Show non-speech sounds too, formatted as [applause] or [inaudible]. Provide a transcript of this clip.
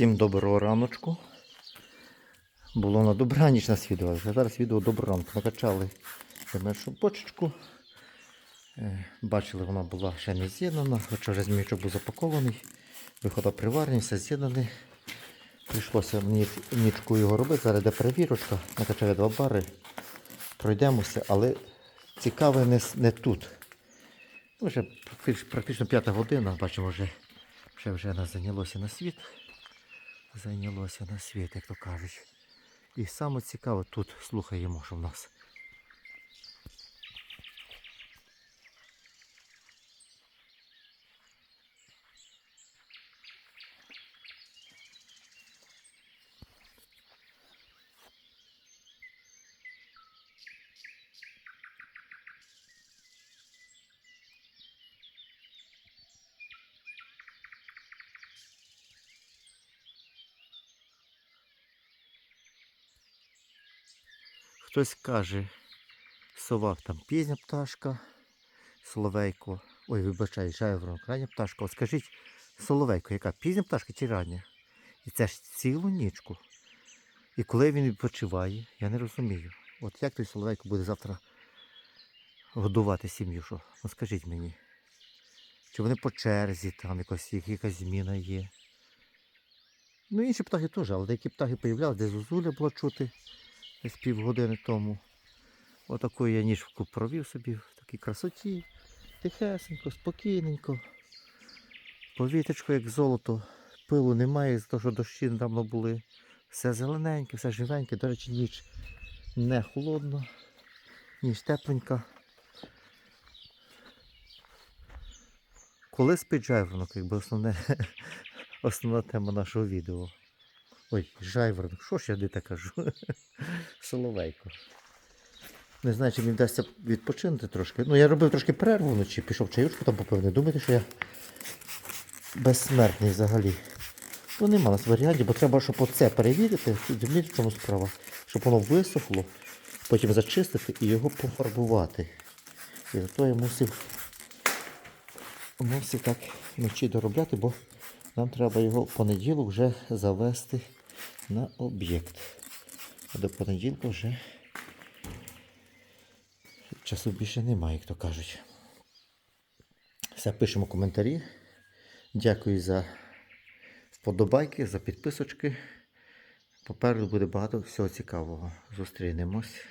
Всім доброго раночку. Було на добраніч нас відео, а зараз відео добранку. Накачали першу почечку. Е, Бачили, вона була ще не з'єднана, хоча вже змійчок був запакований. Вихода приварні, все з'єднане. Прийшлося ніч, нічку його робити. Зараз йде перевірочка, накачали два бари. Пройдемося, але цікаве не, не тут. Вже практично, п'ята година, бачимо, вже, вже, вже зайнялося на світ. Зайнялося на світ, як то кажуть. І саме цікаве тут слухаємо, що в нас. Хтось каже, сова там пізня пташка, соловейко. Ой, вибачай, жайворонок, рання пташка. От скажіть, соловейко, яка пізня пташка чи рання? І це ж цілу нічку. І коли він відпочиває, я не розумію. От як той соловейко буде завтра годувати сім'ю? Що? Ну скажіть мені. Чи вони по черзі, там якось, якась зміна є. Ну, інші птахи теж, але деякі птахи появлялися, де зозуля була чути десь півгодини тому. Отаку я ніжку провів собі в такій красоті. Тихесенько, спокійненько. Повітрячко, як золото. Пилу немає, з того, що дощі недавно були. Все зелененьке, все живеньке. До речі, ніч не холодна, ніч тепленька. Коли спить жайворонок, якби основне, [laughs] основна тема нашого відео. Ой, жайворонок, що ж я де так кажу? [laughs] Соловейко. Не знаю, чи мені вдасться відпочинути трошки. Ну, я робив трошки перерву вночі, пішов чаюшку там попив. Не думайте, що я безсмертний взагалі. Ну, нема нас варіантів, бо треба, щоб оце перевірити, в чому справа, щоб воно висохло, потім зачистити і його пофарбувати. І зато я мусив, мусив так вночі доробляти, бо нам треба його в понеділок вже завести на об'єкт. А до понеділка вже часу більше немає, як то кажуть. Все, пишемо коментарі. Дякую за вподобайки, за підписочки. Попереду буде багато всього цікавого. Зустрінемось.